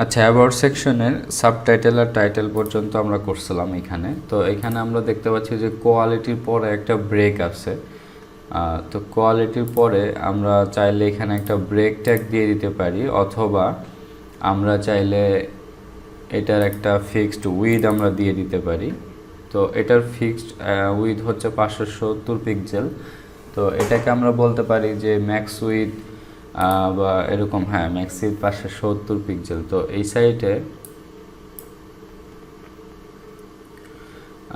আচ্ছা অ্যাবাউট সেকশনের সাবটাইটেল আর টাইটেল পর্যন্ত আমরা করছিলাম এখানে। তো এখানে আমরা দেখতে পাচ্ছি যে কোয়ালিটির পরে একটা ব্রেক আছে। তো কোয়ালিটির পরে আমরা চাইলে এখানে একটা ব্রেক ট্যাগ দিয়ে দিতে পারি, অথবা আমরা চাইলে এটার একটা ফিক্সড উইথ আমরা দিয়ে দিতে পারি। তো এটার ফিক্সড উইথ হচ্ছে পাঁচশো সত্তর পিক্সেল তো এটাকে আমরা বলতে পারি যে ম্যাক্স উইথ বা এরকম হ্যাঁ ম্যাক্স উইথ পাঁচশো সত্তর পিক্সেল তো এই সাইটে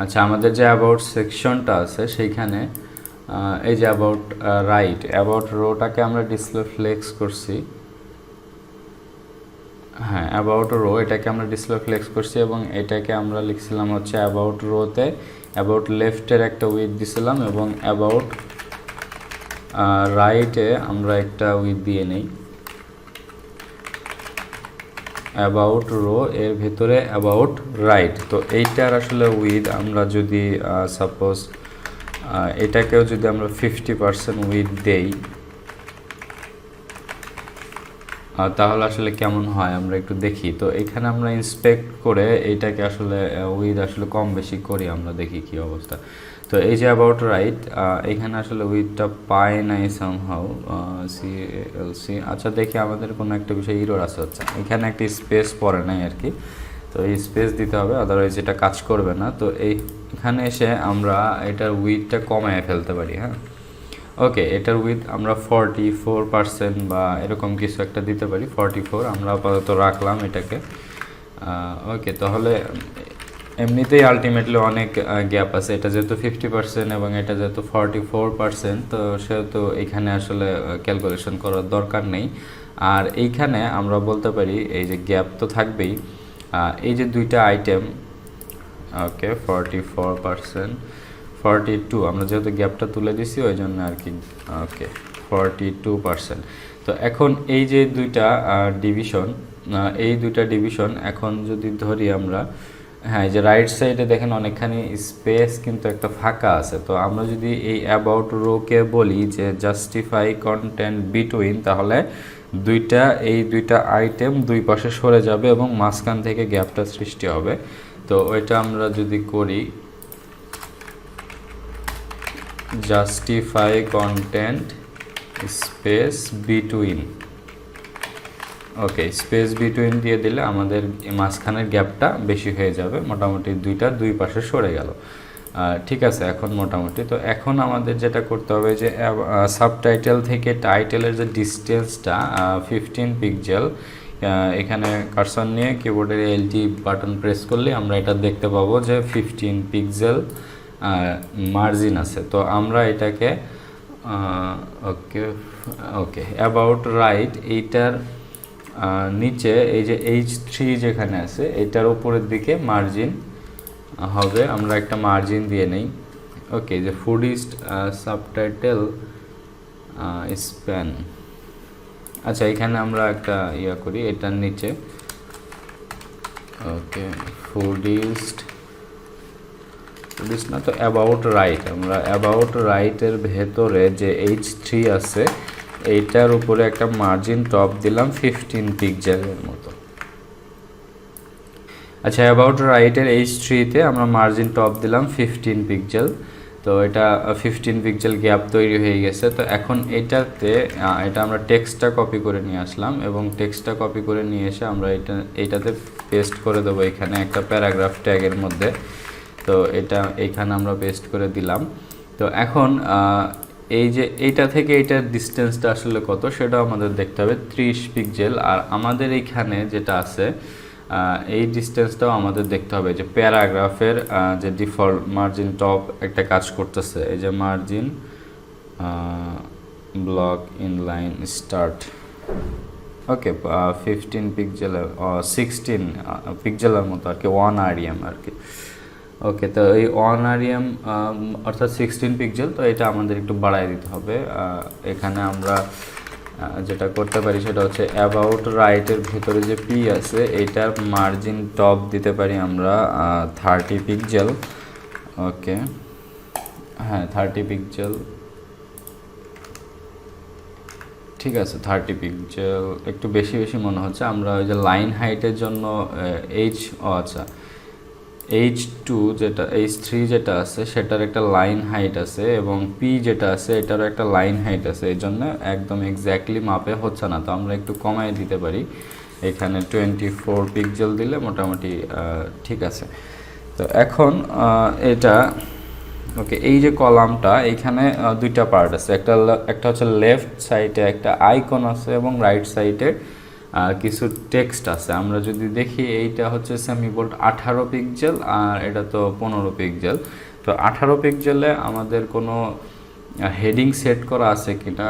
আচ্ছা আমাদের যে অ্যাবাউট সেকশনটা আছে, সেইখানে এই যে অ্যাবাউট রাইট অ্যাবাউট রোটাকে আমরা ডিসপ্লে ফ্লেক্স করছি। হ্যাঁ অ্যাবাউট রো এটাকে আমরা ডিসপ্লে ফ্লেক্স করছি এবং এটাকে আমরা লিখছিলাম হচ্ছে অ্যাবাউট রোতে অ্যাবাউট লেফটের একটা উইথ দিছিলাম এবং অ্যাবাউট রাইটে আমরা একটা উইথ দিয়ে নেই। অ্যাবাউট রো এর ভেতরে অ্যাবাউট রাইট তো এইটার আসলে উইথ আমরা যদি সাপোজ এটাকেও যদি আমরা ফিফটি পার্সেন্ট উইথ দেই তাহলে আসলে কেমন হয় আমরা একটু দেখি। তো এখানে আমরা ইন্সপেক্ট করে এইটাকে আসলে উইথ আসলে কম বেশি করি আমরা দেখি কি অবস্থা। তো এই যে অ্যাবাউট রাইট এখানে আসলে উইথটা পাই নাই সামহাউ সি এল সি আচ্ছা দেখি আমাদের কোনো একটা বিষয় ইরোর আছে হচ্ছে এখানে একটা স্পেস পড়ে নাই আর কি। তো এই স্পেস দিতে হবে আদারওয়াইজ এটা কাজ করবে না। তো এই, এখানে এসে আমরা এটার উইথটা কমায় ফেলতে পারি হ্যাঁ? ওকে এটার উইথ আমরা ফর্টি ফোর পার্সেন্ট বা এরকম কিছু একটা দিতে পারি ফর্টি ফোর আমরা আপাতত রাখলাম এটাকে। ওকে তাহলে এমনিতেই আলটিমেটলি অনেক গ্যাপ আছে। এটা যেহেতু ফিফটি পার্সেন্ট এবং এটা যেহেতু ফর্টি ফোর পার্সেন্ট তো সেহেতু এখানে আসলে ক্যালকুলেশন করার দরকার নেই। আর এইখানে আমরা বলতে পারি, এই যে গ্যাপ তো থাকবেই। এই যে দুইটা item okay forty four percent forty two আমরা যেহেতু গ্যাপটা তুলে দিছি, ওই জন্য আর কি ওকে ফর্টি টু পার্সেন্ট তো এখন এই যে দুইটা ডিভিশন এই দুইটা ডিভিশন এখন যদি ধরি আমরা হ্যাঁ এই যে রাইট সাইডে দেখেন অনেকখানি স্পেস কিন্তু একটা ফাঁকা আছে। তো আমরা যদি এই অ্যাবাউট রোকে বলি যে জাস্টিফাই কন্টেন্ট বিটুইন তাহলে দুইটা, এই দুইটা আইটেম দুই পাশে সরে যাবে এবং মাঝখান থেকে গ্যাপটা সৃষ্টি হবে। তো ওইটা আমরা যদি করি justify content space between okay space between দিয়ে দিলে আমাদের মাঝখানের গ্যাপটা বেশি হয়ে যাবে। মোটামুটি দুইটা দুই পাশে সরে গেল। ঠিক আছে, এখন মোটামুটি। তো এখন আমাদের যেটা করতে হবে যে সাবটাইটেল থেকে টাইটেলের যে ডিস্টেন্সটা ফিফটিন পিক্সেল এখানে কারসন নিয়ে কিবোর্ডের এলটি বাটন প্রেস করলে আমরা এটা দেখতে পাবো যে ফিফটিন পিক্সেল মার্জিন আছে। তো আমরা এটাকে ওকে ওকে অ্যাবাউট রাইট এইটার নিচে এই যে এইচ থ্রি যেখানে আছে, এটার উপরের দিকে মার্জিন হবে, আমরা একটা মার্জিন দিয়ে নেই। ওকে যে ফুডিস্ট সাবটাইটেল স্প্যান আচ্ছা এখানে আমরা একটা ইয়া করি, এটার নিচে। ওকে ফুড ফুডিস্ট ফুডিস্ট না তো অ্যাবাউট রাইট আমরা অ্যাবাউট রাইটের ভেতরে যে এইচ থ্রি আছে এইটার উপরে একটা মার্জিন টপ দিলাম ফিফটিন পিকজারের মতো। আচ্ছা অ্যাবাউট রাইটের এইচ থ্রিতে আমরা মার্জিন টপ দিলাম ফিফটিন পিক্সেল তো এটা ফিফটিন পিক্সেল গ্যাপ তৈরি হয়ে গেছে। তো এখন এটাতে এটা আমরা টেক্সটটা কপি করে নিয়ে আসলাম এবং টেক্সটটা কপি করে নিয়ে এসে আমরা এটা, এটাতে পেস্ট করে দেবো এখানে একটা প্যারাগ্রাফ ট্যাগের মধ্যে। তো এটা এখানে আমরা পেস্ট করে দিলাম। তো এখন এই যে এইটা থেকে এইটার ডিস্টেন্সটা আসলে কত, সেটাও আমাদের দেখতে হবে। ত্রিশ পিক্সেল আর আমাদের এইখানে যেটা আছে এই ডিস্টেন্সটাও আমাদের দেখতে হবে। যে প্যারাগ্রাফের যে ডিফল্ট মার্জিন টপ একটা কাজ করতেছে। এই যে margin block inline start okay fifteen পিক্সেলের সিক্সটিন পিক্সেলের মতো আর কি ওয়ান আরইএম আর কি। ওকে তো এই আরইএম অর্থাৎ সিক্সটিন পিক্সেল তো এটা আমাদের একটু বাড়ায় দিতে হবে। এখানে আমরা যেটা করতে পারি সেটা হচ্ছে অ্যাবাউট রাইটের ভেতরে যে পি আছে এইটার মার্জিন টপ দিতে পারি আমরা থার্টি পিক্সেল ওকে হ্যাঁ থার্টি পিক্সেল ঠিক আছে থার্টি পিক্সেল একটু বেশি বেশি মনে হচ্ছে। আমরা ওই যে লাইন হাইটের জন্য এইচ ও আচ্ছা। এইচ টু যেটা এইচ থ্রি যেটা আছে, সেটার একটা লাইন হাইট আছে এবং পি যেটা আছে, এটারও একটা লাইন হাইট আছে। এই জন্য একদম এক্স্যাক্টলি মাপে হচ্ছে না। তো আমরা একটু কমায় দিতে পারি। এখানে টোয়েন্টি ফোর পিক্সেল দিলে মোটামুটি ঠিক আছে। তো এখন এটা, ওকে, এই যে কলামটা, এখানে দুইটা পার্ট আছে। একটা একটা হচ্ছে লেফট সাইডে একটা আইকন আছে এবং রাইট সাইডে কিছু টেক্সট আছে। আমরা যদি দেখি, এইটা হচ্ছে সেমি বোল্ট আঠারো পিক্সেল আর এটা তো পনেরো পিক্সেল তো আঠারো পিক্সেলে আমাদের কোনো হেডিং সেট করা আছে কিনা?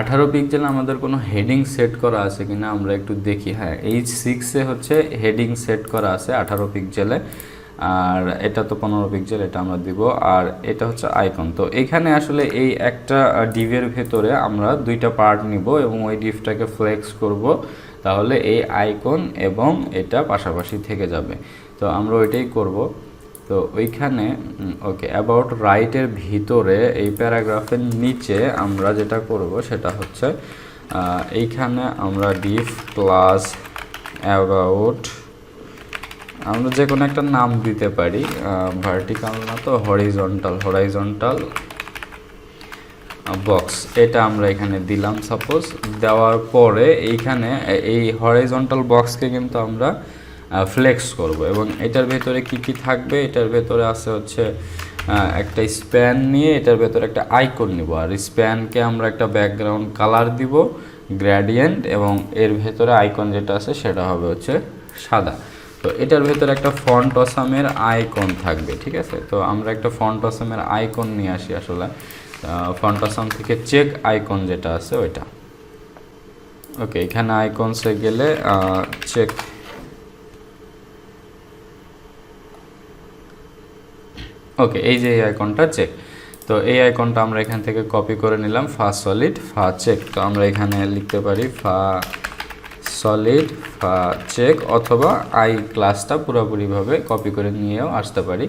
আঠারো পিক্সেল আমাদের কোনো হেডিং সেট করা আছে কিনা? আমরা একটু দেখি। হ্যাঁ এইচ সিক্সে হচ্ছে হেডিং সেট করা আছে আঠারো পিক্সেলে আর এটা তো পনেরো পিক্সেল এটা আমরা দিব। আর এটা হচ্ছে আইকন তো এখানে আসলে এই একটা ডিভের ভেতরে আমরা দুইটা পার্ট নিব এবং ওই ডিভটাকে ফ্লেক্স করব। তাহলে এই আইকন এবং এটা পাশাপাশি থেকে যাবে। তো আমরা ওইটাই করব। তো ওইখানে ওকে অ্যাবাউট রাইটের ভিতরে এই প্যারাগ্রাফের নিচে আমরা যেটা করব সেটা হচ্ছে এইখানে আমরা ডিফ প্লাস অ্যাবাউট আমরা যে কোনো একটা নাম দিতে পারি ভার্টিক্যাল না তো হরিজন্টাল হরাইজন্টাল বক্স এটা আমরা এখানে দিলাম সাপোজ দেওয়ার পরে এইখানে এই হরাইজন্টাল বক্সকে কিন্তু আমরা ফ্লেক্স করব। এবং এটার ভেতরে কি কি থাকবে? এটার ভেতরে আছে হচ্ছে একটা স্প্যান নিয়ে এটার ভেতরে একটা আইকন নিব। আর স্প্যানকে আমরা একটা ব্যাকগ্রাউন্ড কালার দিব গ্র্যাডিয়েন্ট এবং এর ভেতরে আইকন যেটা আছে সেটা হবে হচ্ছে সাদা। তো এটার ভেতরে একটা ফন্ট অসামের আইকন থাকবে, ঠিক আছে? তো আমরা একটা ফন্ট অসামের আইকন নিয়ে আসি আসলে। ফন্ট অসাম থেকে চেক আইকন যেটা আছে ওইটা। ওকে, এখানে আইকনসে গেলে চেক ওকে, এই যে এই আইকনটা চেক। তো এই আইকনটা আমরা এখান থেকে কপি করে নিলাম, ফা সলিড, ফা চেক। তো আমরা এখানে লিখতে পারি ফা সলিড চেক অথবা আই ক্লাসটা পুরোপুরিভাবে কপি করে নিয়েও আসতে পারি।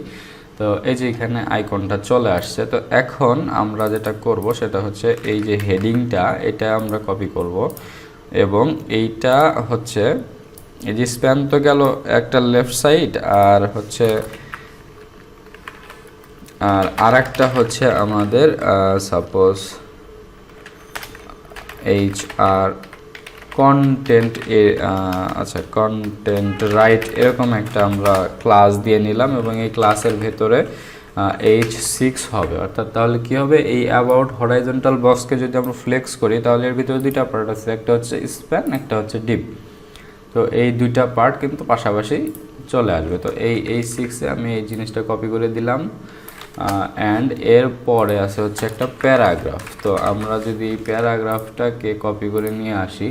তো এই যে এখানে আইকনটা চলে আসছে, তো এখন আমরা যেটা করব সেটা হচ্ছে এই যে হেডিংটা এটা আমরা কপি করব এবং এইটা হচ্ছে, এই যে স্প্যান তো গেল একটা লেফট সাইড আর হচ্ছে, আর আরেকটা হচ্ছে আমাদের সাপোজ এইচ আর কন্টেন্ট এ আচ্ছা কন্টেন্ট রাইট এরকম একটা আমরা ক্লাস দিয়ে নিলাম এবং এই ক্লাসের ভেতরে এইচ সিক্স হবে। অর্থাৎ তাহলে কি হবে? এই অ্যাবাউট হরাইজন্টাল বক্সকে যদি আমরা ফ্লেক্স করি, তাহলে এর ভিতরে দুইটা পার্ট আছে। একটা হচ্ছে স্প্যান একটা হচ্ছে ডিপ তো এই দুইটা পার্ট কিন্তু পাশাপাশি চলে আসবে। তো এই এই সিক্সে আমি এই জিনিসটা কপি করে দিলাম অ্যান্ড এর পরে আছে হচ্ছে একটা প্যারাগ্রাফ। তো আমরা যদি এই প্যারাগ্রাফটাকে কপি করে নিয়ে আসি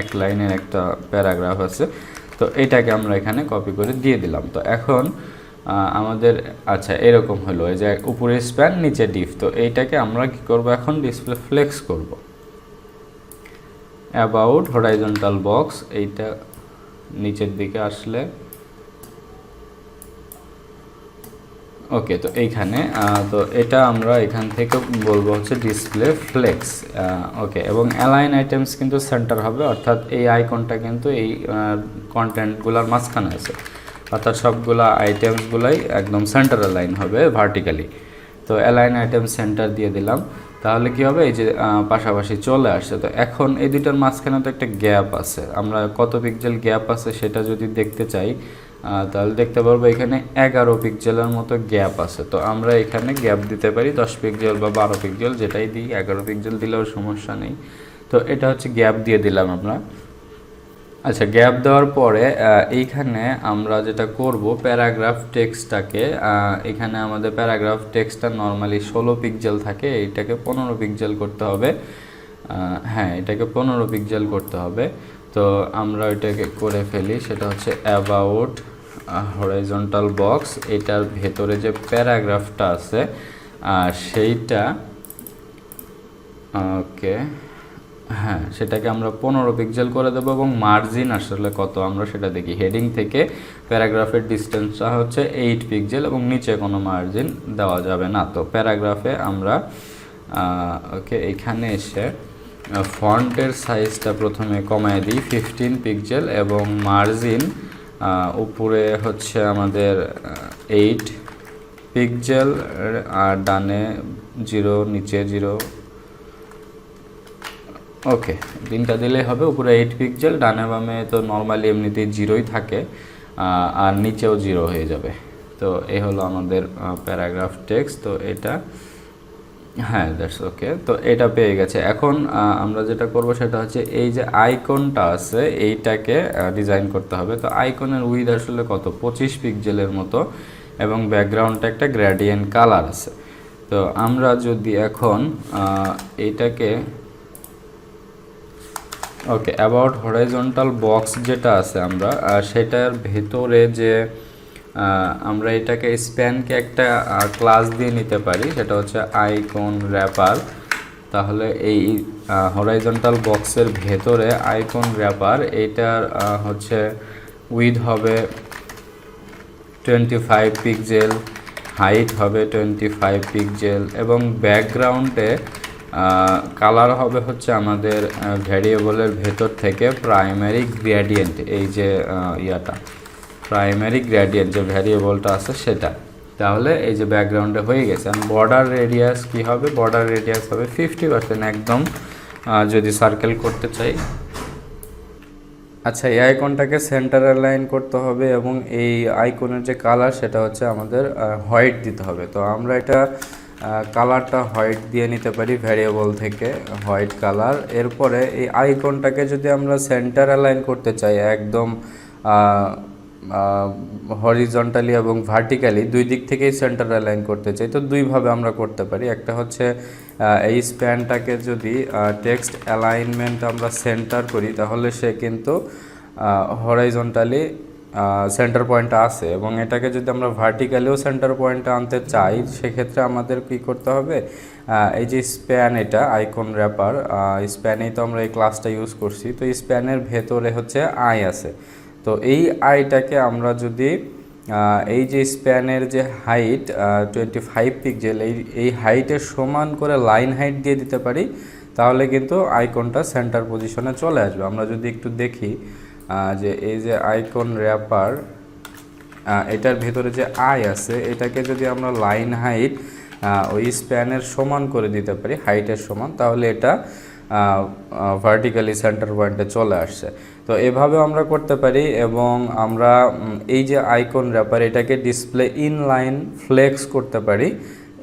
এক লাইনের একটা প্যারাগ্রাফ আছে। তো এটাকে আমরা এখানে কপি করে দিয়ে দিলাম। তো এখন আমাদের আচ্ছা এরকম হলো। এই যে উপরে স্প্যান নিচে ডিফ তো এইটাকে আমরা কি করব এখন? ডিসপ্লে ফ্লেক্স করব। অ্যাবাউট হরাইজন্টাল বক্স এইটা নিচের দিকে আসলে ওকে তো এইখানে তো এটা আমরা এখান থেকে বলব হচ্ছে ডিসপ্লে ফ্লেক্স ওকে এবং অ্যালাইন আইটেমস কিন্তু সেন্টার হবে, অর্থাৎ এই আইকনটা কিন্তু এই কন্টেন্টগুলোর মাঝখানে আছে। অর্থাৎ সবগুলা আইটেমসগুলাই একদম সেন্টার অ্যালাইন হবে ভার্টিক্যালি তো অ্যালাইন আইটেম সেন্টার দিয়ে দিলাম। তাহলে কি হবে? এই যে পাশাপাশি চলে আসছে। তো এখন এই দুইটার মাঝখানে তো একটা গ্যাপ আছে। আমরা কত পিক্সেল গ্যাপ আছে সেটা যদি দেখতে চাই তাহলে দেখতে পারব এখানে এগারো পিক্সেলের মতো গ্যাপ আছে। তো আমরা এখানে গ্যাপ দিতে পারি দশ পিক্সেল বা বারো পিক্সেল যেটাই দিই, এগারো পিক্সেল দিলেও সমস্যা নেই। তো এটা হচ্ছে গ্যাপ দিয়ে দিলাম আমরা। আচ্ছা গ্যাপ দেওয়ার পরে এইখানে আমরা যেটা করব, প্যারাগ্রাফ টেক্সটটাকে এখানে আমাদের প্যারাগ্রাফ টেক্সটটা নর্মালি ষোলো পিক্সেল থাকে, এইটাকে পনেরো পিক্সেল করতে হবে। হ্যাঁ এটাকে পনেরো পিক্সেল করতে হবে। তো আমরা ওইটাকে করে ফেলি, সেটা হচ্ছে অ্যাবাউট হরাইজন্টাল বক্স এটার ভেতরে যে প্যারাগ্রাফটা আছে সেইটা ওকে হ্যাঁ সেটাকে আমরা পনেরো পিক্সেল করে দেবো এবং মার্জিন আসলে কত আমরা সেটা দেখি। হেডিং থেকে প্যারাগ্রাফের ডিস্টেন্সটা হচ্ছে এইট পিক্সেল এবং নিচে কোনো মার্জিন দেওয়া যাবে না। তো প্যারাগ্রাফে আমরা ওকে এখানে এসে ফন্টের সাইজটা প্রথমে কমায় দিই ফিফটিন পিক্সেল এবং মার্জিন উপরে হচ্ছে আমাদের এইট পিক্সেল আর ডানে জিরো নিচে জিরো ওকে তিনটা দিলেই হবে, উপরে এইট পিক্সেল ডানে বামে তো নর্মালি এমনিতেই জিরোই থাকে আর নিচেও জিরো হয়ে যাবে। তো এই হলো আমাদের প্যারাগ্রাফ টেক্সট তো এটা হ্যাঁ দ্যাটস ওকে তো এটা পেয়ে গেছে। এখন আমরা যেটা করব সেটা হচ্ছে এই যে আইকনটা আছে, এইটাকে ডিজাইন করতে হবে। তো আইকনের উইথ আসলে কত? পঁচিশ পিক্সেলের মতো, এবং ব্যাকগ্রাউন্ডটা একটা গ্র্যাডিয়েন্ট কালার আছে। তো আমরা যদি এখন এইটাকে ওকে অ্যাবাউট হরাইজন্টাল বক্স যেটা আছে আমরা সেটার ভেতরে যে আমরা এটাকে স্প্যানকে একটা ক্লাস দিয়ে নিতে পারি, সেটা হচ্ছে আইকন র্যাপার তাহলে এই হরাইজন্টাল বক্সের ভেতরে আইকন র্যাপার এইটার হচ্ছে উইথ হবে টোয়েন্টি ফাইভ পিক্সেল হাইট হবে টোয়েন্টি ফাইভ পিক্সেল এবং ব্যাকগ্রাউন্ডে কালার হবে হচ্ছে আমাদের ভ্যারিয়েবলের ভেতর থেকে প্রাইমারি গ্রেডিয়েন্ট এই যে ইয়াটা। প্রাইমারি গ্রেডিয়েন্ট যে ভ্যারিয়েবলটা আছে সেটা। তাহলে এই যে ব্যাকগ্রাউন্ডে হয়ে গেছে। বর্ডার রেডিয়াস কি হবে? বর্ডার রেডিয়াস হবে ফিফটি পার্সেন্ট একদম। যদি সার্কেল করতে চাই। আচ্ছা এই আইকনটাকে সেন্টার লাইন করতে হবে এবং এই আইকনের যে কালার সেটা হচ্ছে আমাদের হোয়াইট দিতে হবে। তো আমরা এটা কালারটা হোয়াইট দিয়ে নিতে পারি ভ্যারিয়েবল থেকে হোয়াইট কালার। এরপরে এই আইকনটাকে যদি আমরা সেন্টার লাইন করতে চাই, একদম হরিজন্টালি এবং ভার্টিক্যালি, দুই দিক থেকেই সেন্টার লাইন করতে চাই। তো দুইভাবে আমরা করতে পারি। একটা হচ্ছে এই স্প্যানটাকে যদি টেক্সট অ্যালাইনমেন্ট আমরা সেন্টার করি, তাহলে সে কিন্তু হরাইজন্টালি সেন্টার পয়েন্ট আছে এবং এটাকে যদি আমরা ভার্টিক্যালিও সেন্টার পয়েন্টে আনতে চাই, সেক্ষেত্রে আমাদের কি করতে হবে? এই যে স্প্যান এটা আইকন র্যাপার স্প্যানেই তো আমরা এই ক্লাসটা ইউজ করছি, তো স্প্যানের ভেতরে হচ্ছে আই আছে। তো এই আইটাকে আমরা যদি এই যে স্প্যানের যে হাইট টোয়েন্টি ফাইভ পিক্সেল এই এই হাইটের সমান করে লাইন হাইট দিয়ে দিতে পারি, তাহলে কিন্তু আইকনটা সেন্টার পজিশনে চলে আসবে। আমরা যদি একটু দেখি যে এই যে আইকন র্যাপার এটার ভেতরে যে আই আছে, এটাকে যদি আমরা লাইন হাইট ওই স্প্যানের সমান করে দিতে পারি হাইটের সমান, তাহলে এটা ভার্টিক্যালি সেন্টার পয়েন্টে চলে আসছে। তো এভাবে আমরা করতে পারি এবং আমরা এই যে আইকন র্যাপার এটাকে ডিসপ্লে ইনলাইন ফ্লেক্স করতে পারি।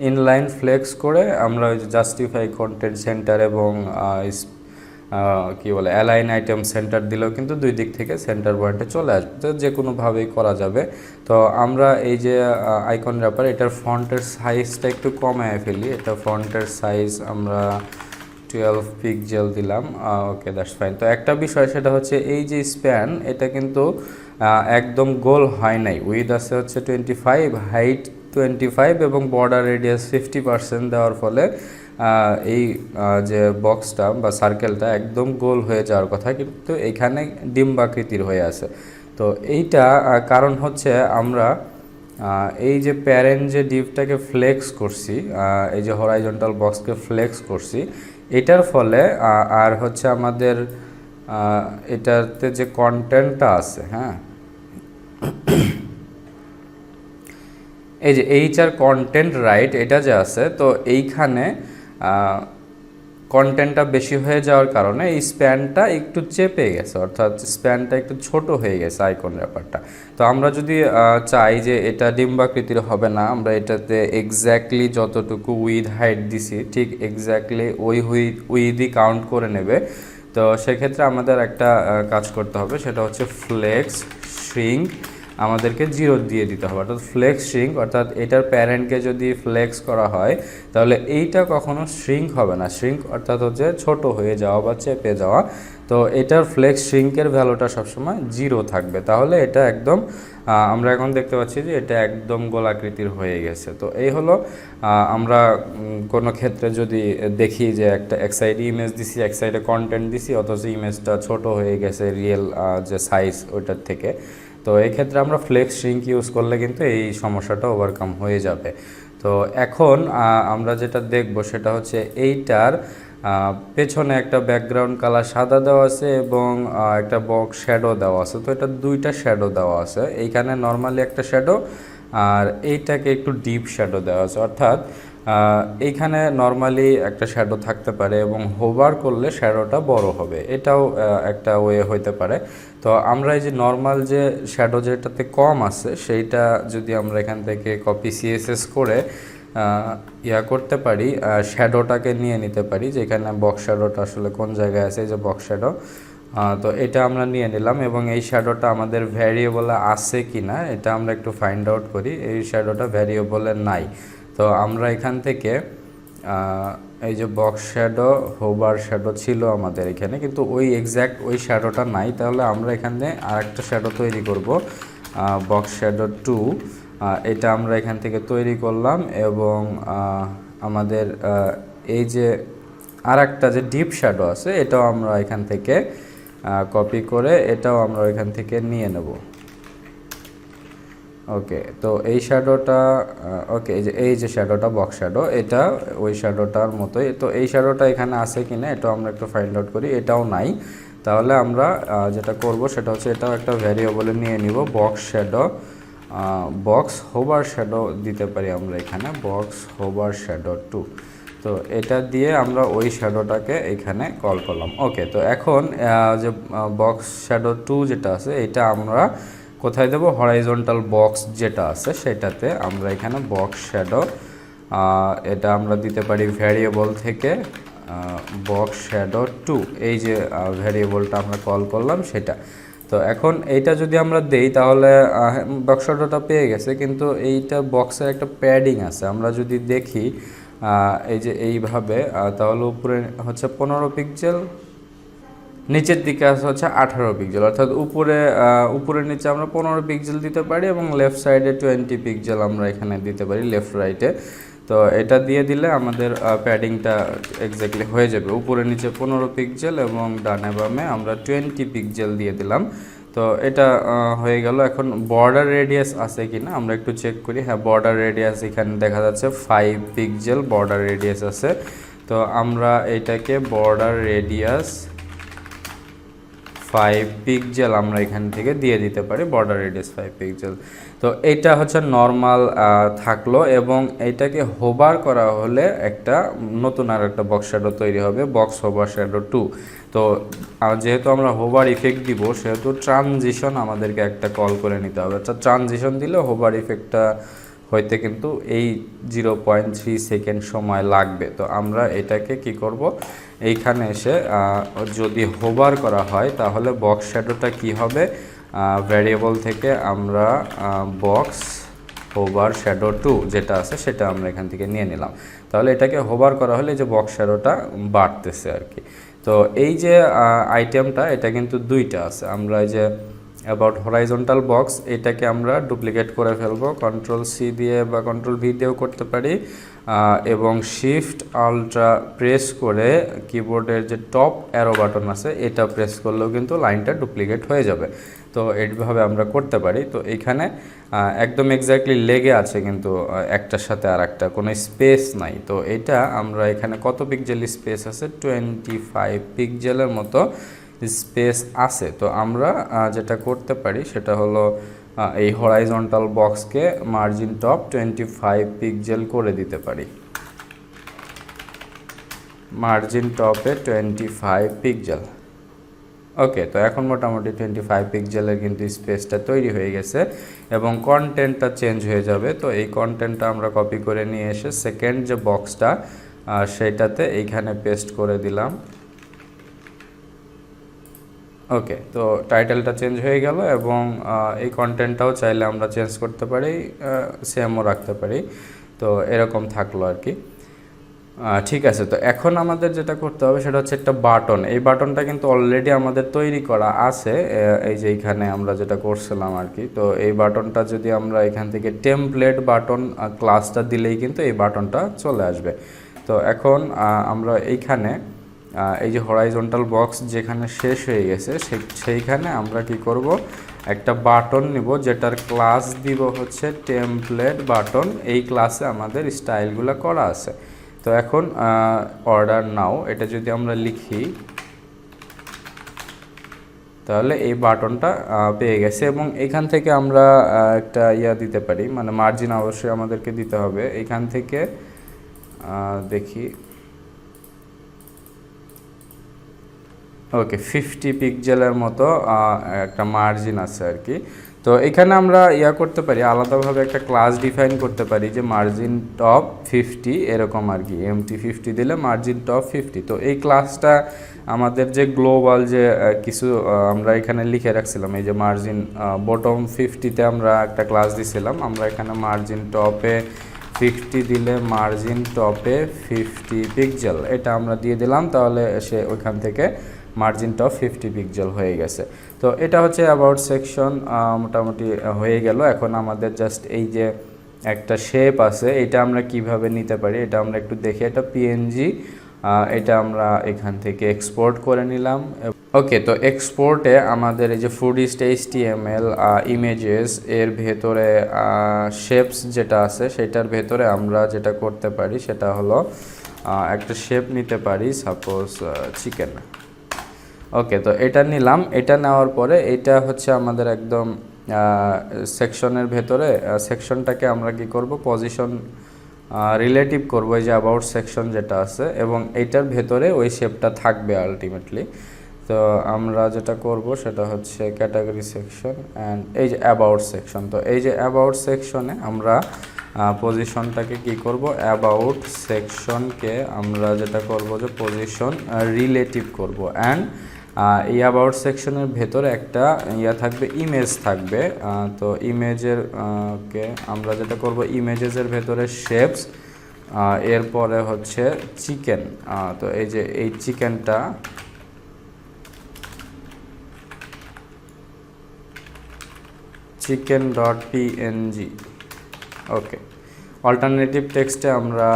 ইনলাইন ফ্লেক্স করে আমরা ওই যে জাস্টিফাই কন্টেন্ট সেন্টার এবং কি বলে অ্যালাইন আইটেম সেন্টার দিলেও কিন্তু দুই দিক থেকে সেন্টার পয়েন্টে চলে আসবে। তো যে কোনোভাবেই করা যাবে। তো আমরা এই যে আইকন র্যাপার এটার ফন্টের সাইজটা একটু কমায় ফেলি। এটা ফন্টের সাইজ আমরা টুয়েলভ পিক্সেল দিলাম। ওকে দ্যাটস ফাইন তো একটা বিষয় সেটা হচ্ছে এই যে স্প্যান এটা কিন্তু একদম গোল হয় নাই। উইথ আছে হচ্ছে twenty five height twenty five এবং বর্ডার রেডিয়াস ফিফটি পার্সেন্ট দেওয়ার ফলে এই যে বক্সটা বা সার্কেলটা একদম গোল হয়ে যাওয়ার কথা, কিন্তু এখানে ডিম্বাকৃতির হয়ে আছে। তো এইটা কারণ হচ্ছে আমরা এই যে প্যারেন্ট যে ডিপটাকে ফ্লেক্স করছি এই যে হরাইজন্টাল বক্সকে ফ্লেক্স করছি, এটার ফলে আর হচ্ছে আমাদের এটাতে যে কন্টেন্টটা আছে হ্যাঁ? এই যে এইচ আর কন্টেন্ট রাইট এটা যে আছে, তো এইখানে কন্টেন্টটা বেশি হয়ে যাওয়ার কারণে এই স্প্যানটা একটু চেপে গেছে, অর্থাৎ স্প্যানটা একটু ছোট হয়ে গেছে আইকন ব্যাপারটা তো আমরা যদি চাই যে এটা ডিম্বাকৃতির হবে না, আমরা এটাতে এক্স্যাক্টলি যতটুকু উইথ হাইট দিছি, ঠিক এক্স্যাক্টলি ওই উইথ উইথই কাউন্ট করে নেবে। তো সেক্ষেত্রে আমাদের একটা কাজ করতে হবে, সেটা হচ্ছে ফ্লেক্স শ্রিঙ্ক আমাদেরকে জিরো দিয়ে দিতে হবে। অর্থাৎ ফ্লেক্স শ্রিঙ্ক অর্থাৎ এটার প্যারেন্টকে যদি ফ্লেক্স করা হয়, তাহলে এইটা কখনো শ্রিঙ্ক হবে না। শ্রিঙ্ক অর্থাৎ হচ্ছে ছোট হয়ে যাওয়া বা চেপে যাওয়া। তো এটার ফ্লেক্স শ্রিঙ্কের ভ্যালুটা সবসময় জিরো থাকবে। তাহলে এটা একদম আমরা এখন দেখতে পাচ্ছি যে এটা একদম গোলাকৃতির হয়ে গেছে। তো এই হলো আমরা কোনো ক্ষেত্রে যদি দেখি যে একটা এক সাইডে ইমেজ দিছি, এক সাইডে কন্টেন্ট দিছি, অথচ ইমেজটা ছোট হয়ে গেছে রিয়েল যে সাইজ ওইটার থেকে। তো এই ক্ষেত্রে আমরা ফ্লেক্স শ্রিঙ্ক ইউজ করলে কিন্তু এই সমস্যাটা ওভারকাম হয়ে যাবে। তো এখন আমরা যেটা দেখব সেটা হচ্ছে এইটার পেছনে একটা ব্যাকগ্রাউন্ড কালার সাদা দেওয়া আছে এবং একটা বক্স শ্যাডো দেওয়া আছে। তো এটা দুইটা শ্যাডো দেওয়া আছে। এইখানে নর্মালি একটা শ্যাডো আর এইটাকে একটু ডিপ শ্যাডো দেওয়া আছে। অর্থাৎ এইখানে নর্মালি একটা শ্যাডো থাকতে পারে এবং হোভার করলে শ্যাডোটা বড় হবে। এটাও একটা ওয়ে হইতে পারে। তো আমরা এই যে নর্মাল যে শ্যাডো যেটাতে কম আছে, সেইটা যদি আমরা এখান থেকে কপি সিএসএস করে ইয়া করতে পারি শ্যাডোটাকে নিয়ে নিতে পারি, যেখানে বক্স শ্যাডোটা আসলে কোন জায়গায় আছে, এই যে বক্স শ্যাডো তো এটা আমরা নিয়ে নিলাম এবং এই শ্যাডোটা আমাদের ভ্যারিয়েবলে আছে কি না এটা আমরা একটু ফাইন্ড আউট করি। এই শ্যাডোটা ভ্যারিয়েবলে নাই। তো আমরা এখান থেকে এই যে বক্স শ্যাডো হোবার শ্যাডো ছিল আমাদের এখানে, কিন্তু ওই এক্স্যাক্ট ওই শ্যাডোটা নাই। তাহলে আমরা এখানে আরেকটা শ্যাডো তৈরি করব বক্স শ্যাডো টু এটা আমরা এখান থেকে তৈরি করলাম এবং আমাদের এই যে আর একটা যে ডিপ শ্যাডো আছে, এটাও আমরা এখান থেকে কপি করে এটাও আমরা এখান থেকে নিয়ে নেব। ওকে তো এই শ্যাডোটা ওকে এই যে এই যে শ্যাডোটা বক্স শ্যাডো এটা ওই শ্যাডোটার মতোই। তো এই শ্যাডোটা এখানে আছে কি না, এটাও আমরা একটু ফাইন্ড আউট করি, এটাও নাই। তাহলে আমরা যেটা করব সেটা হচ্ছে এটাও একটা ভ্যারিয়েবলে নিয়ে নিব box shadow box hover shadow দিতে পারি আমরা এখানে বক্স হোবার শ্যাডো টু তো এটা দিয়ে আমরা ওই শ্যাডোটাকে এখানে কল করলাম। ওকে তো এখন যে বক্স শ্যাডো টু যেটা আছে, এটা আমরা কোথায় দেবো? হরাইজন্টাল বক্স যেটা আছে, সেটাতে আমরা এখানে বক্স শ্যাডো এটা আমরা দিতে পারি ভ্যারিয়েবল থেকে বক্স শ্যাডো টু এই যে ভ্যারিয়েবলটা আমরা কল করলাম, সেটা। তো এখন এইটা যদি আমরা দেই, তাহলে বক্স শ্যাডোটা পেয়ে গেছে, কিন্তু এইটা বক্সের একটা প্যাডিং আছে। আমরা যদি দেখি এই যে এইভাবে তাহলে উপরে হচ্ছে পনেরো পিক্সেল নিচের দিকে আছে হচ্ছে আঠারো পিক্সেল অর্থাৎ উপরে আহ, উপরে নিচে আমরা পনেরো পিক্সেল দিতে পারি এবং লেফট সাইডে টোয়েন্টি পিক্সেল আমরা এখানে দিতে পারি লেফট রাইটে তো এটা দিয়ে দিলে আমাদের প্যাডিংটা এক্স্যাক্টলি হয়ে যাবে। উপরে নিচে পনেরো পিক্সেল এবং ডানে বামে আমরা টোয়েন্টি পিক্সেল দিয়ে দিলাম। তো এটা হয়ে গেল। এখন বর্ডার রেডিয়াস আছে কি না আমরা একটু চেক করি। হ্যাঁ বর্ডার রেডিয়াস এখানে দেখা যাচ্ছে ফাইভ পিক্সেল বর্ডার রেডিয়াস আছে। তো আমরা এটাকে বর্ডার রেডিয়াস ফাইভ পিক্সেল আমরা এখান থেকে দিয়ে দিতে পারি বর্ডার রেডিয়াস ফাইভ পিক্সেল তো এইটা হচ্ছে নর্মাল থাকল এবং এইটাকে হোবার করা হলে একটা নতুন আর একটা বক্স শ্যাডো তৈরি হবে বক্স হোবার শ্যাডো টু তো যেহেতু আমরা হোবার ইফেক্ট দিব, সেহেতু ট্রানজিশন আমাদেরকে একটা কল করে নিতে হবে। আচ্ছা ট্রানজিশন দিলে হোবার ইফেক্টটা হইতে কিন্তু এই জিরো পয়েন্ট থ্রি সেকেন্ড সময় লাগবে। তো আমরা এটাকে কি করব? এইখানে এসে যদি হোবার করা হয়, তাহলে বক্স শ্যাডোটা কি হবে? ভ্যারিয়েবল থেকে আমরা বক্স হোবার শ্যাডো টু যেটা আছে, সেটা আমরা এখান থেকে নিয়ে নিলাম। তাহলে এটাকে হোবার করা হলে যে বক্স শ্যাডোটা বাড়তেছে আর কি। তো এই যে আইটেমটা এটা কিন্তু দুইটা আছে। আমরা এই যে অ্যাবাউট হরাইজন্টাল বক্স এটাকে আমরা ডুপ্লিকেট করে ফেলব। কন্ট্রোল সি দিয়ে বা কন্ট্রোল ভি দিয়েও করতে পারি। এবং শিফট আলট্রা প্রেস করে কিবোর্ডের যে টপ অ্যারো বাটন আছে, এটা প্রেস করলেও কিন্তু লাইনটা ডুপ্লিকেট হয়ে যাবে। তো এইভাবে আমরা করতে পারি। তো এখানে একদম এক্স্যাক্টলি লেগে আছে কিন্তু একটার সাথে আর একটা কোনো স্পেস নাই। তো এটা আমরা এখানে কত পিকজেল স্পেস আছে? টোয়েন্টি ফাইভ পিকজেলের মতো স্পেস আছে। তো আমরা যেটা করতে পারি সেটা হলো এই horizontal বক্সকে margin top twenty five pixel করে দিতে পারি। মার্জিন টপে টোয়েন্টি ফাইভ পিকজেল ওকে তো এখন মোটামুটি টোয়েন্টি ফাইভ পিক্সেলের কিন্তু স্পেসটা তৈরি হয়ে গেছে এবং কন্টেন্টটা চেঞ্জ হয়ে যাবে। তো এই কন্টেন্টটা আমরা কপি করে নিয়ে এসে সেকেন্ড যে বক্সটা সেটাতে এইখানে পেস্ট করে দিলাম। ওকে তো টাইটেলটা চেঞ্জ হয়ে গেল এবং এই কন্টেন্টটাও চাইলে আমরা চেঞ্জ করতে পারি সেমও রাখতে পারি। তো এরকম থাকল আর কি। ঠিক আছে, তো এখন আমাদের যেটা করতে হবে সেটা হচ্ছে একটা বাটন এই বাটনটা কিন্তু অলরেডি আমাদের তৈরি করা আছে এই যে এইখানে আমরা যেটা করছিলাম আর কি। তো এই বাটনটা যদি আমরা এখান থেকে টেমপ্লেট বাটন ক্লাসটা দিলেই কিন্তু এই বাটনটা চলে আসবে। তো এখন আমরা এইখানে এই যে হরাইজন্টাল বক্স যেখানে শেষ হয়ে গেছে সেইখানে আমরা কি করব? একটা বাটন নিব, যেটার ক্লাস দিব হচ্ছে টেমপ্লেট বাটন। এই ক্লাসে আমাদের স্টাইলগুলো করা আছে। তো এখন অর্ডার নাও এটা যদি আমরা লিখি, তাহলে এই বাটনটা পেয়ে গেছে। এবং এখান থেকে আমরা একটা ইয়া দিতে পারি মানে মার্জিন অবশ্যই আমাদেরকে দিতে হবে। এখান থেকে দেখি। ওকে ফিফটি পিকজেলের মতো একটা মার্জিন আছে আর কি তো এখানে আমরা ইয়া করতে পারি, আলাদাভাবে একটা ক্লাস ডিফাইন করতে পারি যে মার্জিন টপ ফিফটি এরকম আর কি এমটি ফিফটি দিলে মার্জিন টপ ফিফটি তো এই ক্লাসটা আমাদের যে গ্লোবাল যে কিছু আমরা এখানে লিখে রাখছিলাম, এই যে মার্জিন বটম ফিফটিতে আমরা একটা ক্লাস দিছিলাম, আমরা এখানে মার্জিন টপে ফিফটি দিলে মার্জিন টপে ফিফটি পিকজেল এটা আমরা দিয়ে দিলাম, তাহলে সে ওইখান থেকে মার্জিন টপ ফিফটি পিকজেল হয়ে গেছে। তো এটা হচ্ছে অ্যাবাউট সেকশন মোটামুটি হয়ে গেল। এখন আমাদের জাস্ট এই যে একটা শেপ আছে, এটা আমরা কীভাবে নিতে পারি, এটা আমরা একটু দেখি। এটা পিএনজি এটা আমরা এখান থেকে এক্সপোর্ট করে নিলাম। ওকে তো এক্সপোর্টে আমাদের এই যে ফুডিস্ট এইচটিএমএল ইমেজেস এর ভেতরে শেপস যেটা আছে, সেটার ভেতরে আমরা যেটা করতে পারি, সেটা হলো একটা শেপ নিতে পারি সাপোজ চিকেন ওকে তো এটা নিলাম। এটা নেওয়ার পরে এটা হচ্ছে আমাদের একদম সেকশনের ভেতরে সেকশনটাকে আমরা কি করব? পজিশন রিলেটিভ করব, এই যে অ্যাবাউট সেকশন যেটা আছে, এবং এইটার ভেতরে ওই শেপটা থাকবে আলটিমেটলি তো আমরা যেটা করব সেটা হচ্ছে ক্যাটাগরি সেকশন অ্যান্ড এই যে অ্যাবাউট সেকশন তো এই যে অ্যাবাউট সেকশনে আমরা পজিশনটাকে কি করব? অ্যাবাউট সেকশনকে আমরা যেটা করব যে পজিশন রিলেটিভ করব। অ্যান্ড এই সেকশনের ভেতরে একটা ইয়া থাকবে ইমেজ থাকবে। তো ইমেজের কে, আমরা যেটা করব ইমেজেসের ভেতরে শেপস এরপরে হচ্ছে চিকেন তো এই যে এই চিকেনটা chicken dot PNG okay alternative টেক্সটে আমরা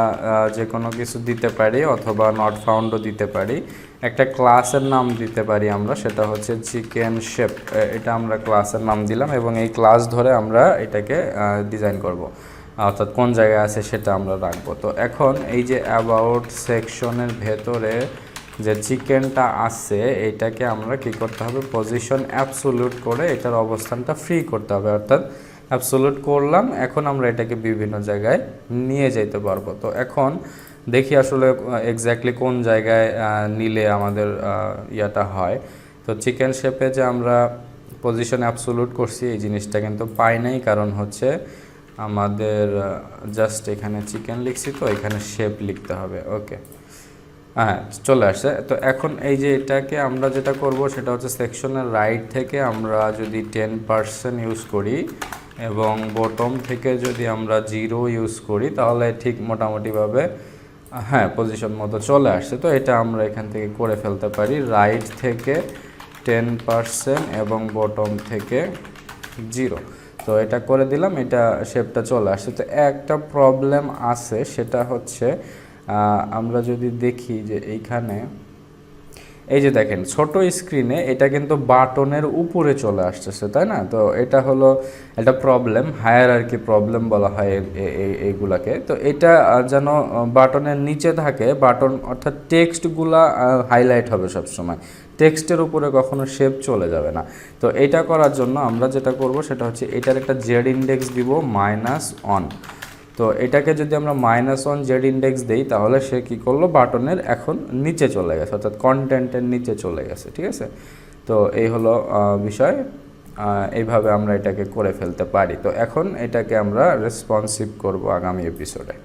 যে কোনো কিছু দিতে পারি, অথবা নট ফাউন্ডও দিতে পারি। একটা ক্লাসের নাম দিতে পারি আমরা, সেটা হচ্ছে চিকেন শেপ এটা আমরা ক্লাসের নাম দিলাম এবং এই ক্লাস ধরে আমরা এটাকে ডিজাইন করব। অর্থাৎ কোন জায়গায় আছে সেটা আমরা রাখব। তো এখন এই যে অ্যাবাউট সেকশনের ভেতরে যে চিকেনটা আছে, এটাকে আমরা কি করতে হবে? পজিশন অ্যাবসোলিউট করে এটার অবস্থানটা ফ্রি করতে হবে। অর্থাৎ অ্যাবসোলিউট করলাম, এখন আমরা এটাকে বিভিন্ন জায়গায় নিয়ে যেতে পারব। তো এখন দেখি আসলে এক্স্যাক্টলি কোন জায়গায় নিলে আমাদের ইয়াটা হয়। তো চিকেন শেপে যে আমরা পজিশন অ্যাবসোলিউট করছি, এই জিনিসটা কিন্তু পাই নাই, কারণ হচ্ছে আমাদের জাস্ট এখানে চিকেন লিখছি তো, এখানে শেপ লিখতে হবে ওকে হ্যাঁ চলে আসছে। তো এখন এই যে এটাকে আমরা যেটা করব, সেটা হচ্ছে সেকশনের রাইট থেকে আমরা যদি টেন পার্সেন্ট ইউজ করি এবং বটম থেকে যদি আমরা জিরো ইউজ করি, তাহলে ঠিক মোটামুটিভাবে হ্যাঁ পজিশন মতো চলে আসছে। তো এটা আমরা এখান থেকে করে ফেলতে পারি। রাইট থেকে টেন পার্সেন্ট এবং বটম থেকে জিরো তো এটা করে দিলাম, এটা শেপটা চলে আসছে। তো একটা প্রবলেম আছে, সেটা হচ্ছে আমরা যদি দেখি যে এইখানে এই যে দেখেন, ছোট স্ক্রিনে এটা কিন্তু বাটনের উপরে চলে আসতেছে, তাই না? তো এটা হলো একটা প্রবলেম হায়ার আর কি প্রবলেম বলা হয় এইগুলাকে তো এটা যেন বাটনের নিচে থাকে বাটন অর্থাৎ টেক্সটগুলা হাইলাইট হবে সবসময়। টেক্সটের উপরে কখনো শেপ চলে যাবে না। তো এটা করার জন্য আমরা যেটা করব, সেটা হচ্ছে এটার একটা জেড ইন্ডেক্স দিব মাইনাস অন তো এটাকে যদি আমরা মাইনাস ওয়ান জেড ইন্ডেক্স দিই, তাহলে সে কি করল? বাটনের এখন নিচে চলে গেছে, অর্থাৎ কন্টেন্টের নিচে চলে গেছে, ঠিক আছে? তো এই হলো বিষয়। এইভাবে আমরা এটাকে করে ফেলতে পারি। তো এখন এটাকে আমরা রেসপন্সিভ করব আগামী এপিসোডে